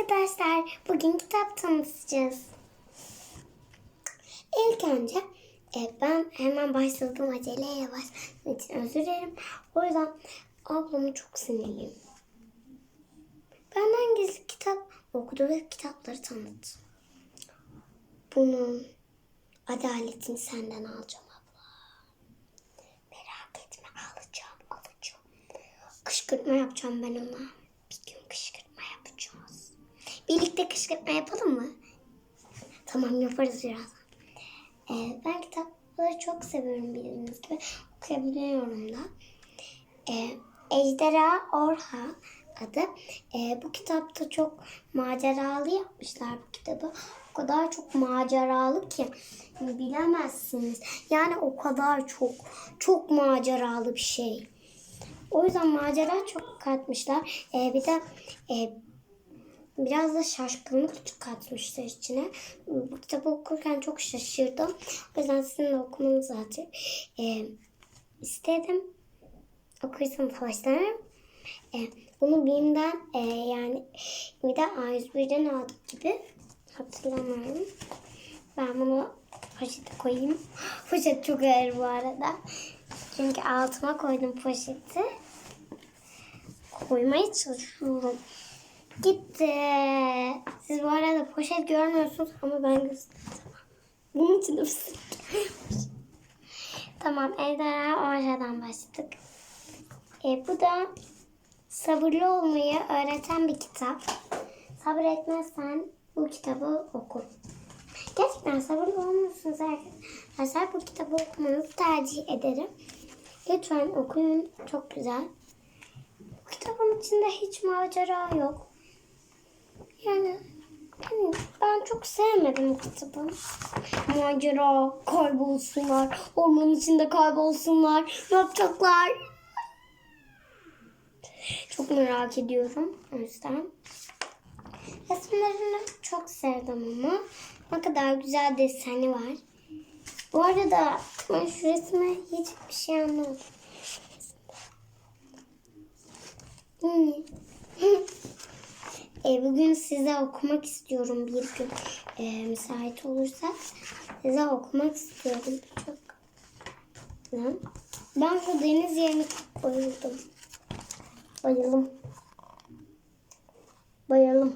arkadaşlar. Bugün kitap tanıtacağız. İlk önce e, ben hemen başladım aceleyle başladığım için özür dilerim. O yüzden ablamı çok sinirliyim. Benden gizli kitap okudu ve kitapları tanıttı. Bunun adaletini senden alacağım abla. Merak etme alacağım alacağım. Kışkırtma yapacağım ben ona. Birlikte kışkırtma yapalım mı? Tamam yaparız birazdan. Ee, ben kitapları çok seviyorum bildiğiniz gibi. Okuyabiliyorum da. Ee, Ejderha Orha adı. Ee, bu kitapta çok maceralı yapmışlar bu kitabı. O kadar çok maceralı ki bilemezsiniz. Yani o kadar çok çok maceralı bir şey. O yüzden macera çok katmışlar. Ee, bir de e, biraz da şaşkınlık katmışlar içine. Bu kitabı okurken çok şaşırdım. O yüzden sizin de okumanızı zaten e, istedim. Okursam hoşlanırım. E, bunu BİM'den e, yani bir de A101'den aldık gibi hatırlamıyorum. Ben bunu poşete koyayım. Poşet çok ağır bu arada. Çünkü altıma koydum poşeti. Koymaya çalışıyorum. Gitti. Siz bu arada poşet görmüyorsunuz ama ben gösterdim. Bunun için de tamam Ejderha Orja'dan başladık. E, bu da sabırlı olmayı öğreten bir kitap. Sabretmezsen bu kitabı oku. Gerçekten sabırlı olmuyorsunuz arkadaşlar. Bu kitabı okumanızı tercih ederim. Lütfen okuyun. Çok güzel. Bu kitabın içinde hiç macera yok. Yani yani çok sevmedim kitabı. Macera, kaybolsunlar, ormanın içinde kaybolsunlar, ne yapacaklar? Çok merak ediyorum o yüzden. Resimlerini çok sevdim ama ne kadar güzel deseni var. Bu arada ben şu resme hiçbir şey anlamadım. E, bugün size okumak istiyorum bir gün. E, müsait olursak size okumak istiyorum. Çok. Ben şu deniz yerine bayıldım. Bayılım. Bayılım.